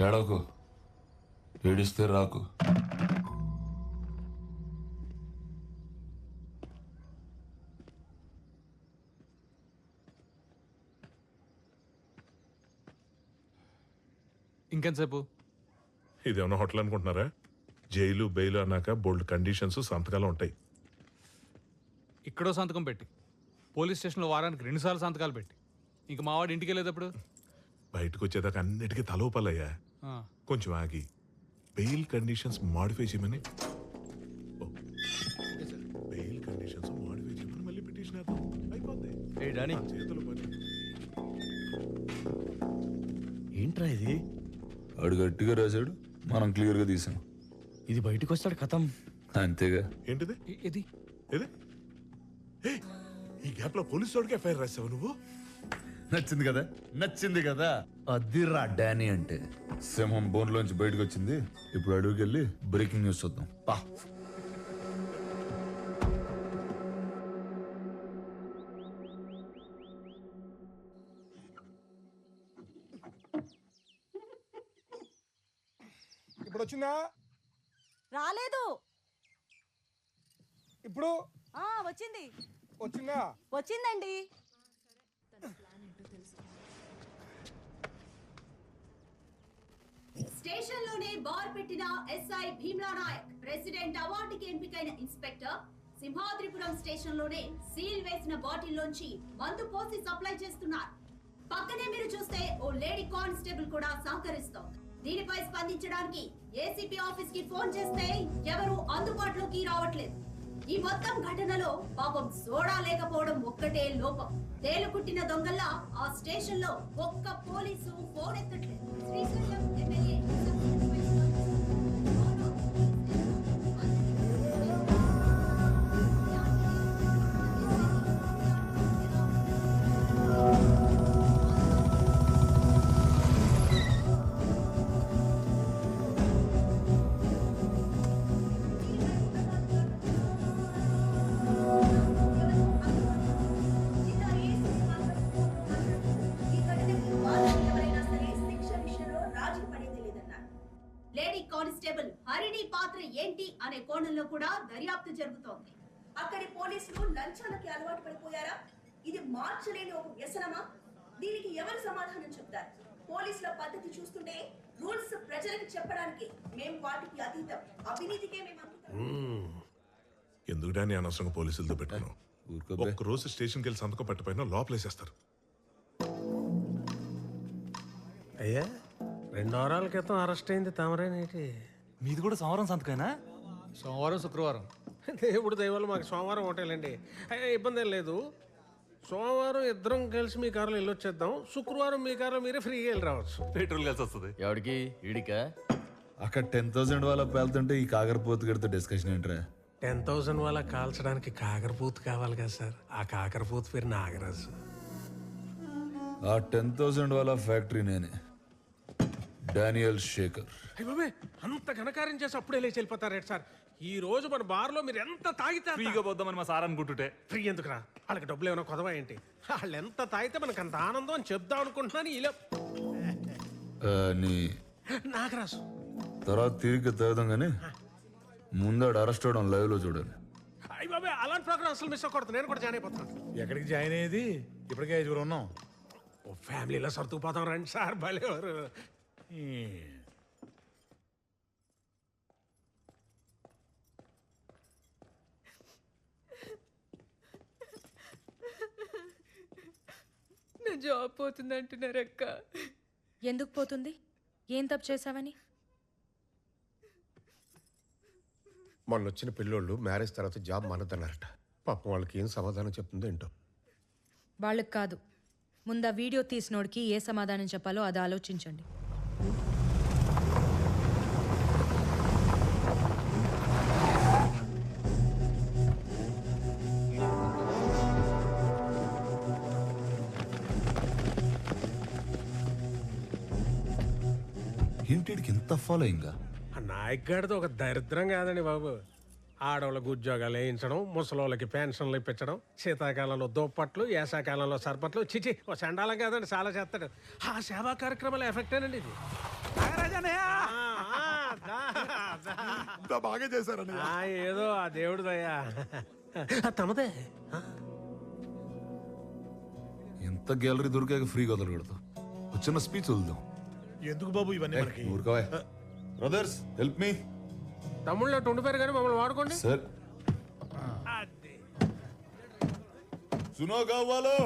ఏడవకు. ఏడిస్తే రాకు. ఇంకెంతసేపు ఇదేమన్నా హోటల్ అనుకుంటున్నారా? జైలు బెయిల్ అన్నాక బోల్డ్ కండిషన్స్ సంతకాలు ఉంటాయి. ఇక్కడో సంతకం పెట్టి. పోలీస్ స్టేషన్లో వారానికి రెండుసార్లు సంతకాలు పెట్టి. ఇంక మావాడు ఇంటికి వెళ్ళేటప్పుడు బయటకు వచ్చేదాకా అన్నిటికీ తలోపాలయ్యా కొంచెం ఆగి. బెయిల్ కండిషన్స్ మాడిఫై చేయమని. బెయిల్ కండిషన్స్ మాడిఫై చేయమని మళ్ళీ పిటిషన్ వేద్దాం. అయిపోద్ది. ఏ డానీ. నా చేతులు పని ఏంట్రా ఇది? వాడు గట్టిగా రాశాడు. మనం క్లియర్గా తీసాం. ఇది బయటకు వస్తాడు కథం. అంతేగా. ఏంటిది? ఇది ఏది? ఏ ఈ గ్యాప్లో పోలీసు వాడికి ఎఫ్ఐఆర్ రాసావు నువ్వు? నచ్చింది కదా? నచ్చింది కదా? అదిరా డానీ అంటే. సింహం బోన్లోంచి బయటకు వచ్చింది ఇప్పుడు అడుగుకి వెళ్ళి బ్రేకింగ్ న్యూస్ చూద్దాం. పా. ఇప్పుడు వచ్చిందా రాలేదు. ఇప్పుడు? ఆ వచ్చింది. వచ్చిందా? వచ్చిందండి స్టేషన్లోనే బార్ పెట్టిన ఎస్ఐ భీమ్లా నాయక్ ప్రెసిడెంట్ అవార్డుకి ఎంపికైన ఇన్స్పెక్టర్ సింహాద్రిపురం స్టేషన్లోనే సీల్ వేసిన బాటిల్ లోంచి మందు పోసి సప్లై చేస్తున్నారు. పక్కనే మీరు చూస్తే ఓ లేడీ కానిస్టేబుల్ కూడా సహకరిస్తోంది. దీనిపై స్పందించడానికి ఏసీపీ ఆఫీస్కి ఫోన్ చేస్తే ఎవరు అందుబాటులోకి రావట్లేదు. ఈ మొత్తం ఘటనలో పాపం సోడా లేకపోవడం ఒక్కటే లోపం. తేలుకుట్టిన దొంగల్లా ఆ స్టేషన్లో ఒక్క పోలీసు ఫోన్ ఎత్తట్లేదు. శ్రీశైలం పాత్ర ఏంటి అనే కోణంలో కూడా దర్యాప్తు జరుగుతోంది. అక్కడి పోలీసులు లంచాలకి అలవాటు పడిపోయారా? ఇది మార్చలేని ఒక వ్యసనమా? దీనికి ఎవరు సమాధానం చెప్తారు? పోలీసుల పద్ధతి చూస్తుంటే రూల్స్ ప్రజలకు చెప్పడానికి మేం వాటికి అతీతం. అవినీతికే మేము ఎందుకు డానీ అనవసరంగా పోలీసులతో ఊరుకోబే. ఒక్క రోజు స్టేషన్కి వెళ్ళి సంతకం పెట్టపోయినా లోపలేసేస్తారు. అయ్యా రెండు వారాల క్రితం అరెస్ట్ అయింది తమరేనేటి? మీది కూడా సంవరం సంతకైనా సోమవారం శుక్రవారం. దేవుడు దయవల్ల మాకు సోమవారం హోటలండి అయ్యా ఇబ్బంది ఏం లేదు. సోమవారం ఇద్దరం కలిసి మీ కారులో వెళ్ళొచ్చేద్దాం శుక్రవారం మీ కారులో మీరే ఫ్రీగా వెళ్ళి రావచ్చు పెట్రోల్ కలిసి వస్తుంది. ఎవడికి? ఈడికా? అక్కడ టెన్ థౌసండ్ వాళ్ళ పేలుతుంటే ఈ కాకరపోతు గడితో డిస్కషన్ ఏంట్రా? టెన్ థౌసండ్ వాళ్ళ కాల్చడానికి కాకరపూత్ కావాలి కదా సార్. ఆ కాకరపూత్ పేరు నాగరాజు. ఆ టెన్ థౌసండ్ వాళ్ళ ఫ్యాక్టరీ నేనే. డానియల్ శేఖర్. అయ్య బాబాయ్ అంత ఘనకార్యం చేసి అప్పుడే లేచి వెళ్ళిపోతారేంటి సార్. ఈ రోజు మన బార్లో మీరు ఎంత తాగితే ఫ్రీగా పోద్దామని మా సార్ అనుకుంటుంటే. ఫ్రీ ఎందుకురా? వాళ్ళకి డబ్బులు ఏమైనా కొదవా ఏంటి? వాళ్ళు ఎంత తాగితే మనకు అంత ఆనందం అని చెప్దాం అనుకుంటున్నాను ఇలా ఆ, నీ నాగరాజు. తర్వాత తిరిగి తాగుదాం కానీ ముందాడు అరెస్ట్ అవడం లైవ్లో చూడాలి అయ్య బాబాయ్ అలాంటి ప్రోగ్రామ్ అసలు మిస్ అవ్వకూడదు. నేను కూడా జాయిన్ అయిపోతాను ఎక్కడికి జాయిన్ అయ్యేది? ఇప్పటికే ఐదుగురు ఉన్నాం. ఓ ఫ్యామిలీలో సర్దుకుపోతాం రండి సార్ భలేవారు నా జాబ్ పోతుంది అంటున్నారు అక్క ఎందుకు పోతుంది? ఏం తప్పు చేసావని మొన్న వచ్చిన పిల్లోళ్ళు మ్యారేజ్ తర్వాత జాబ్ మానద్దన్నారట. పాపం వాళ్ళకి ఏం సమాధానం చెప్తుందో ఏంటో. వాళ్ళకి కాదు. ముందు ఆ వీడియో తీసినోడికి ఏ సమాధానం చెప్పాలో అది ఆలోచించండి. ఇంటికి ఇంత ఫాలోయింగా ఆ నాయక్ ఒక దరిద్రం కాదండి బాబు. ఆడవాళ్ళకి ఉద్యోగాలు వేయించడం ముసలోళ్ళకి పెన్షన్లు ఇప్పించడం శీతాకాలంలో దుప్పట్లు వేసాకాలంలో సర్పట్లు. చిచి ఓ చండాలం కాదండి చాలా చేస్తాడు. ఆ సేవా కార్యక్రమాల ఎఫెక్టేనండి ఇది. బాగా ఆ, ఏదో ఆ దేవుడు తమదే? ఎంత గ్యాలరీ దొరికాక ఫ్రీగా వదలగడతాం ఒక చిన్న స్పీచ్ వదులుదాం. ఎందుకు బాబు ఇవన్నీ మనకి? ఊరుకోవే. బ్రదర్స్ హెల్ప్ మీ తమ్ముళ్ళు అట్టు ఉండిపోయారు కానీ మమ్మల్ని వాడుకోండి. సార్. సునో కావాలో?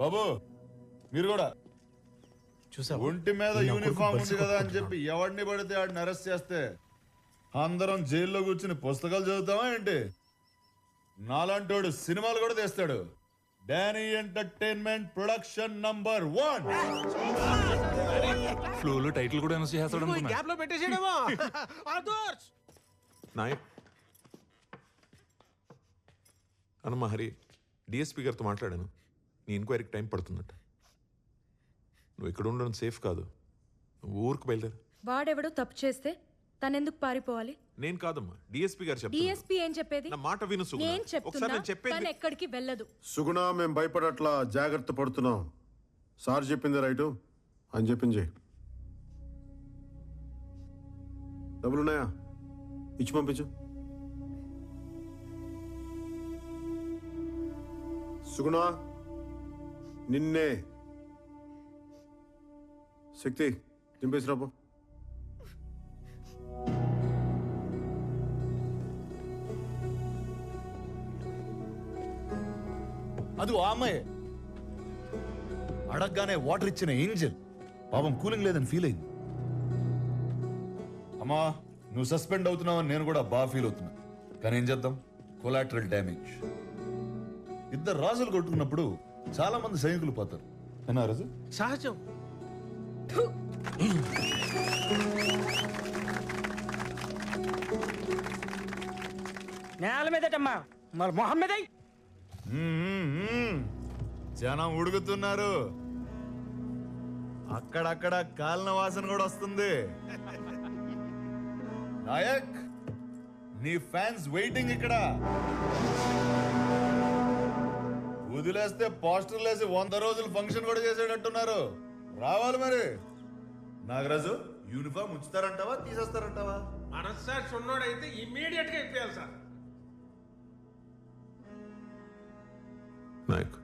బాబు మీరు కూడా. చూసా ఒంటి మీద యూనిఫామ్ ఉంది కదా అని చెప్పి ఎవడిని పడితే ఆడిని అరెస్ట్ చేస్తే అందరం జైల్లో కూర్చుని పుస్తకాలు చదువుతామా ఏంటి? నాలాంటోడు సినిమాలు కూడా తీస్తాడు. Danny entertainment production number one. ఫ్లోలో టైటిల్ కూడా అనౌన్స్ చేస్తాడు అనుకున్నా. గ్యాప్లో పెట్టేసేయడమో? ఆదర్శ్! నాయక్ అన్నమా హరి డిఎస్పీ గారితో మాట్లాడాను. నీ ఎంక్వైరీకి టైం పడుతుందట. నువ్వు ఇక్కడ ఉండడం సేఫ్ కాదు. నువ్వు ఊరికి బయలుదేరు. వాడెవడో తప్పు చేస్తే తనెందుకు పారిపోవాలి? నేను కాదమ్మా. డిఎస్పీ గారు చెప్తున్నారు. డిఎస్పీ ఏం చెప్పేది? నా మాట విను సుగుణ. నేను ఒకసారి చెప్తున్నా నేను చెప్పేది తను ఎక్కడికి వెళ్ళదు. సుగుణ మేము భయపడట్లా జాగ్రత్త పడుతున్నాం. సార్ చెప్పింది రైటు. అని చెప్పింది చెయ్యి. డబ్బులున్నాయా? ఇచ్చి పంపించు. సుగుణ నిన్నే శక్తి దింపేసి రాబో అది ఆ అమ్మాయి. అడగగానే వాటర్ ఇచ్చిన ఏంజల్. పాపం కూలింగ్ లేదని ఫీల్ అయింది. అమ్మా నువ్వు సస్పెండ్ అవుతున్నావు నేను కూడా బాగా ఫీల్ అవుతున్నా. కానీ ఏం చేద్దాం? కొలాటరల్ డ్యామేజ్ ఇద్దరు రాజులు కొట్టుకున్నప్పుడు చాలా మంది సైనికులు పోతారు. అన్నా రాజు? సహజం. నేల మీదటమ్మా. మరి మొహం మీద. జనం ఉడుకుతున్నారు. అక్కడక్కడ కాలిన వాసన కూడా వస్తుంది. నాయక్ నీ ఫ్యాన్స్ వెయిటింగ్ ఇక్కడ. వదిలేస్తే పోస్టర్లు వేసి వంద రోజులు ఫంక్షన్ కూడా చేసేటట్టున్నారు. రావాలి మరి. నాగరాజు యూనిఫామ్ ఉంచుతారంటావా తీసేస్తారంటావా? మనస్సాక్షి ఉన్నోడైతే ఇమ్మీడియట్గా ఇప్పేయాలి సార్. నాయక్.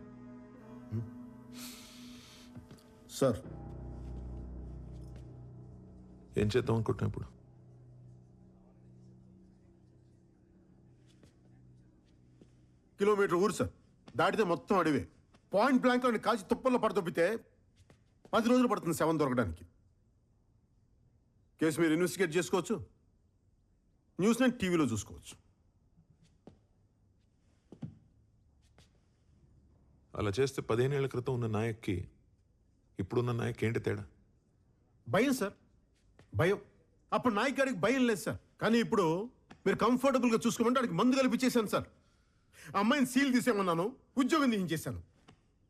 సార్ ఏం చేద్దాం అనుకుంటున్నా ఇప్పుడు? కిలోమీటర్ ఊరు సార్. దాటితే మొత్తం అడివే. పాయింట్ బ్లాంక్ అని కాల్చి తుప్పల్లో పడదొబ్బితే పది రోజులు పడుతుంది శవం దొరకడానికి. కేసు మీరు ఇన్వెస్టిగేట్ చేసుకోవచ్చు. న్యూస్ నేను టీవీలో చూసుకోవచ్చు. అలా చేస్తే పదిహేనేళ్ళ క్రితం ఉన్న నాయక్కి ఇప్పుడున్న నాయక్ ఏంటి తేడా? భయం సార్. భయం. అప్పుడు నాయక్ గారికి భయం లేదు సార్. కానీ ఇప్పుడు మీరు కంఫర్టబుల్గా చూసుకోమంటే వాడికి మందు కల్పించేశాను సార్. ఆ అమ్మాయిని సీల్ తీసేమన్నాను ఉద్యోగం తీయించేశాను.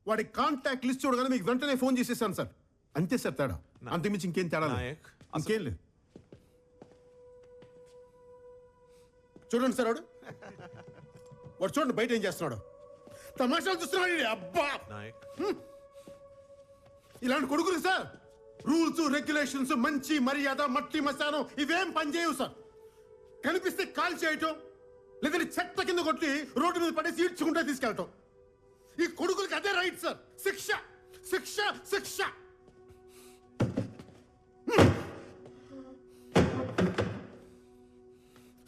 వాడి కాంటాక్ట్ లిస్ట్ చూడగానే మీకు వెంటనే ఫోన్ చేసేసాను సార్. అంతే సార్ తేడా. అంతకుమించి ఇంకేం తేడా. నాయక్, అసలు- ఇంకేం లేదు. చూడండి సార్ వాడు. వాడు చూడండి బయట ఏం చేస్తున్నాడు. తమాషాలు చూస్తున్నాడు ఈడు. అబ్బా! నాయక్. ఇలాంటి కొడుకులు సార్. రూల్స్ రెగ్యులేషన్స్ మంచి మర్యాద మట్టి మశానం ఇవేం పనిచేయవు సార్. కనిపిస్తే కాల్ చేయటం లేదంటే చెత్త కింద కొట్టి రోడ్డు మీద పడేసి ఈడ్చుకుంటే తీసుకెళ్ళటం. ఈ కొడుకులకి అదే రైట్ సార్. శిక్ష శిక్ష శిక్ష.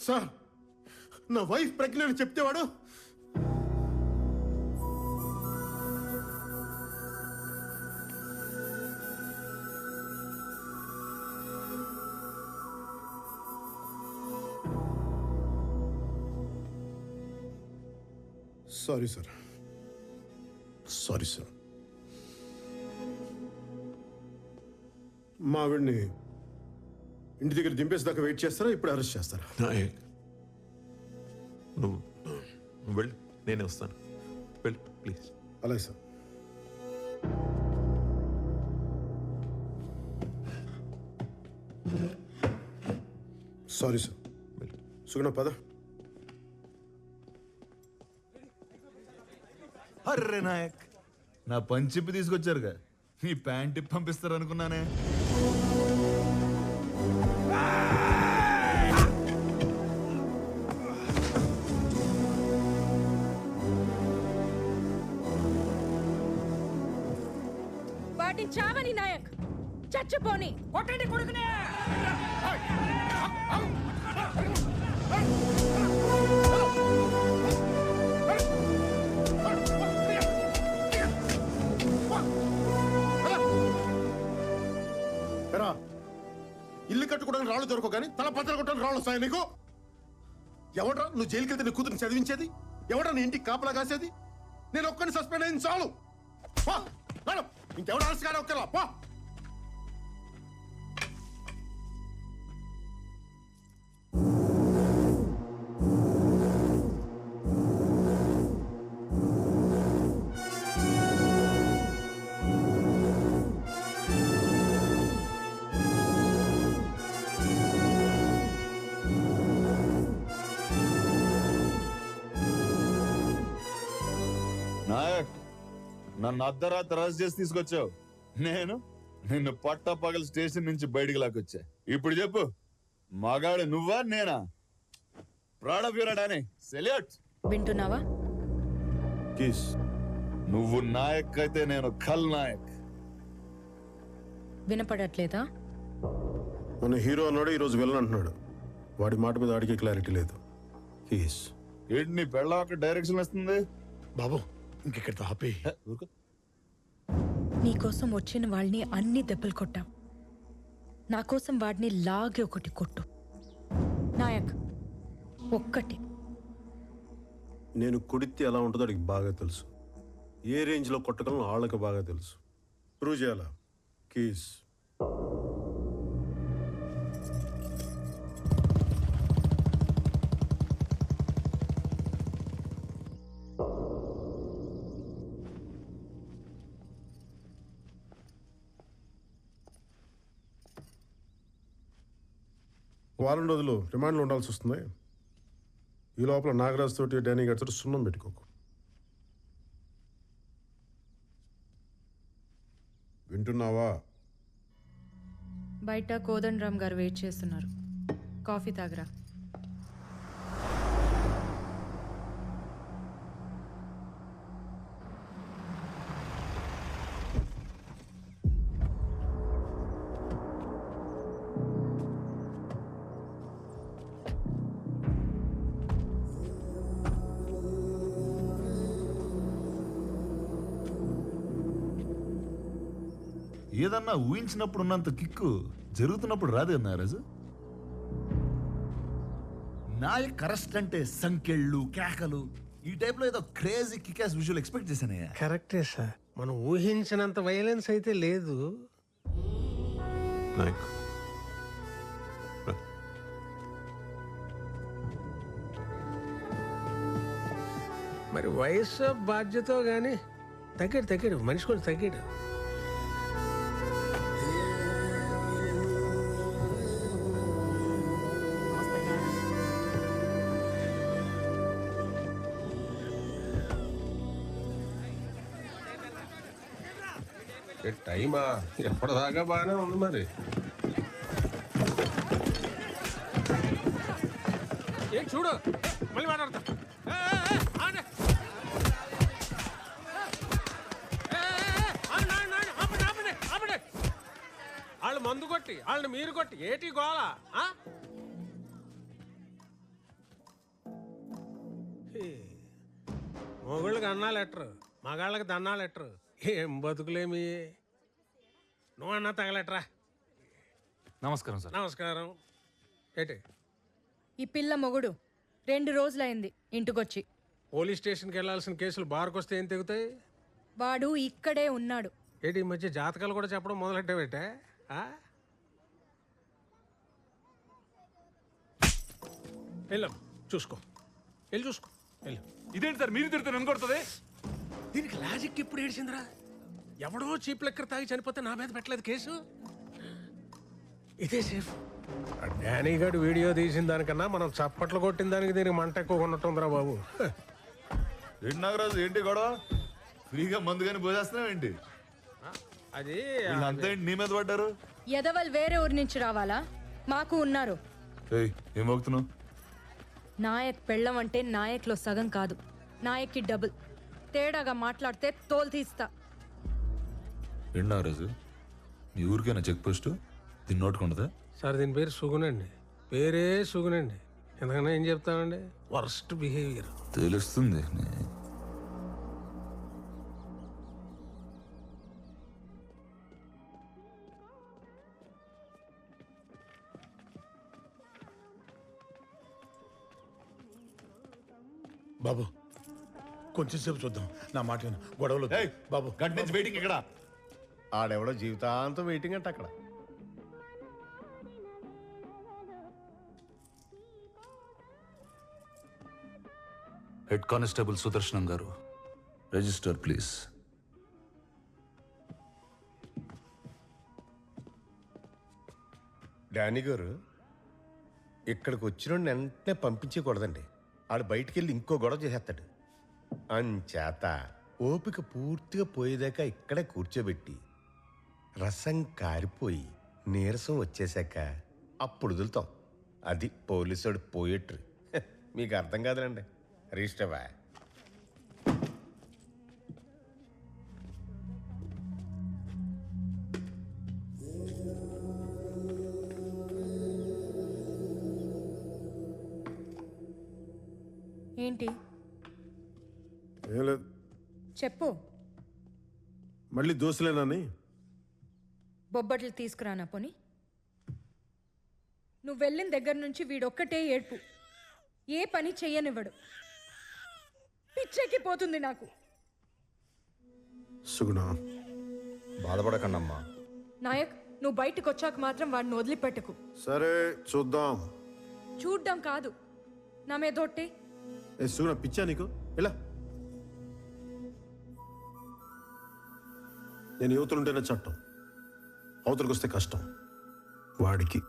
సార్ నా వైఫ్ ప్రెగ్నెంట్ చెప్తే సారీ సార్. Sorry sir. మా ఆవిడ్ని ఇంటి దగ్గర దింపేసి వెయిట్ చేస్తారా? ఇప్పుడు అరెస్ట్ చేస్తారా? నాయక్ నువ్వు నువ్వు వెళ్ళు. నేనే వస్తాను. వెళ్ళు ప్లీజ్ అలాగే సార్. Sorry sir. వెళ్ళు. సుగుణ పద. అర్రే నాయక్. నా పంచిప్పి తీసుకొచ్చారుగా. ఈ ప్యాంట్ పంపిస్తారు అనుకున్నానే. వాటిని చావని నాయక్. చచ్చిపోని. కొట్టండి కొడుకునే. కట్టుకోవడానికి రాళ్ళు దొరకవు కానీ తల పచ్చలు కొట్టడానికి రాళ్ళు వస్తాయి నీకు? ఎవడ్రా? నువ్వు జైలుకి వెళ్తే నీ కూతురు చదివించేది? ఎవడ్రా నీ ఇంటికి కాపలా కాసేది? నేను ఒక్కరిని సస్పెండ్ అయింది చాలు. పో, మేడం ఇంకెవడు ఆశ కానీ ఒక్కలా పా. నన్ను అర్ధరాత్రి అరెస్ట్ చేసి తీసుకొచ్చావు. నేను నిన్ను పట్టపగల స్టేషన్ నుంచి బయటికి లాక్కొచ్చా. ఇప్పుడు చెప్పు మగాడు నువ్వా నేనా? ప్రాణవీరాడాని సెల్యూట్. వింటున్నావా? కీస్ నువ్వు నాయక్ అయితే నేను ఖల్ నాయక్. వినపడట్లేదా? మన హీరో అన్నాడు ఈరోజు వెళ్ళను అంటున్నాడు. వాడి మాట మీద వాడికి క్లారిటీ లేదు. కీస్. ఏంటి నీ పెళ్ళం డైరెక్షన్ వస్తుంది? బాబు ఇంకెక్కడితో ఆపి ఊరుకో. నీకోసం వచ్చిన వాళ్ళని అన్ని దెబ్బలు కొట్టాం. నా కోసం వాడిని లాగే ఒకటి కొట్టు. నాయక్ ఒక్కటి. నేను కుడితే ఎలా ఉంటుందో అడిగి బాగా తెలుసు. ఏ రేంజ్లో కొట్టగలను వాళ్ళకి బాగా తెలుసు. ప్రూవ్ చేయాలా? కీస్. వారం రోజులు రిమాండ్లో ఉండాల్సి వస్తుంది. ఈ లోపల నాగరాజ్ తోటి డానీ గారి తోటి సున్నం పెట్టుకోకు. వింటున్నావా? బయట కోదండ్ రామ్ గారు వెయిట్ చేస్తున్నారు. కాఫీ తాగరా? ఏదన్నా ఊహించినప్పుడు ఉన్నంత కిక్కు జరుగుతున్నప్పుడు రాదు కదా నాగరాజు నాయక్ అరెస్ట్ అంటే సంకెళ్ళు కేకలు ఈ టైప్లో ఏదో క్రేజీ కికాస్ విజువల్ ఎక్స్పెక్ట్ చేశానయ్యా. కరెక్టే సార్. మనం ఊహించినంత వైలెన్స్ అయితే లేదు. మరి వయసు బాధ్యత కానీ తగ్గాడు తగ్గాడు. మనిషి కొంచెం తగ్గాడు. టైమా? ఎప్పటిదాకా బాగానే ఉంది మరి. ఏం చూడు. మళ్ళీ మాట్లాడతా. వాళ్ళు మందు కొట్టి వాళ్ళని మీరు కొట్టి ఏటి గోళ మొగుళ్ళకి అన్నా లెటరు మగాళ్ళకి దన్నా లెటరు. ఏం బతుకులేమి? నువ్వు అన్నా తగలెట్రా. నమస్కారం సార్. నమస్కారం. ఏంటి? ఈ పిల్ల మొగుడు రెండు రోజులైంది ఇంటికొచ్చి. పోలీస్ స్టేషన్కి వెళ్ళాల్సిన కేసులు బార్కు వస్తే ఏం తెగుతాయి? వాడు ఇక్కడే ఉన్నాడు. ఏంటి ఈ మధ్య జాతకాలు కూడా చెప్పడం మొదలెట్టావేటే? వెళ్ళాం చూసుకో. వెళ్ళి చూసుకో. వెళ్ళు. ఇదేంటి సార్? మీరు తిడుతున్నారు నన్ను కొడుతుంది? లాజిక్ ఎప్పుడు ఏడిచిందిరా? ఎవడో చీప్ లెక్కర తాగి చనిపోతే నా మీద పెట్టలేదు కేసు? ఇదే సేఫ్ డానీ గారు వీడియో తీసిన దానికన్నా మనం చప్పట్లు కొట్టిన దానికి దీనికి మంట ఎక్కువ ఉన్నట్టుందిరా బాబు. ఏంటి నాగరాజు ఏంటి గొడవ? ఫ్రీగా మందు కానీ పోసేస్తున్నావు ఏంటి? అది ఏంటి నీ మీద పడ్డారు? ఎదవల్ వేరే ఊరి నుంచి రావాలా? మాకు ఉన్నారు. ఏయ్ ఏం మోగుతున్నావు? నాయక్ పెళ్ళం అంటే నాయక్లో సగం కాదు. నాయక్కి డబుల్. తేడాగా మాట్లాడితే తోలు తీస్తా. ఎండా రాజు మీ ఊరికైనా చెక్ పోస్ట్? దీన్ని నోటుకుండదా సార్ దీని పేరు సుగునండి పేరే సుగునండి ఎందుకన్నా ఏం చెప్తానండి? Worst behaviour. తెలుస్తుంది. బాబు కొంచెం సేపు చూద్దాం. నా మాట విను. గొడవలు బాబు గంట నుంచి వెయిటింగ్ ఇక్కడ. ఆడెవడో జీవితాంతం వెయిటింగ్ అంట అక్కడ. హెడ్ కానిస్టేబుల్ సుదర్శనం గారు రిజిస్టర్ ప్లీజ్. డానీ గారు ఇక్కడికి వచ్చిన వెంటనే పంపించకూడదండి ఆడు బయటికి వెళ్ళి ఇంకో గొడవ చేసేస్తాడు. అంచేత ఓపిక పూర్తిగా పోయేదాకా ఇక్కడే కూర్చోబెట్టి రసం కారిపోయి నీరసం వచ్చేసాక అప్పుడు వదులుతాం. అది పోలీసుడు పోయేట్రు. మీకు అర్థం కాదులండి. రిజిస్టర్వా మళ్ళీ దోశలేనని బొబ్బట్లు తీసుకురానా పోని? నువ్వు వెళ్ళిన దగ్గర నుంచి వీడొక్కటే ఏడ్పు. ఏ పని చెయ్యనివ్వడు. పిచ్చెక్కి పోతుంది నాకు. సుగుణ బాధపడకండమ్మా. నాయక్ నువ్వు బయటకు వచ్చాక మాత్రం వాడిని వదిలిపెట్టకు. సరే చూద్దాం. చూడ్డం కాదు. నా మీద ఒట్టే. ఏ సుగుణ పిచ్చా నీకు? ఇలా నేను యువతులుంటేనే చట్టం. అవతలకు వస్తే కష్టం. వాడికి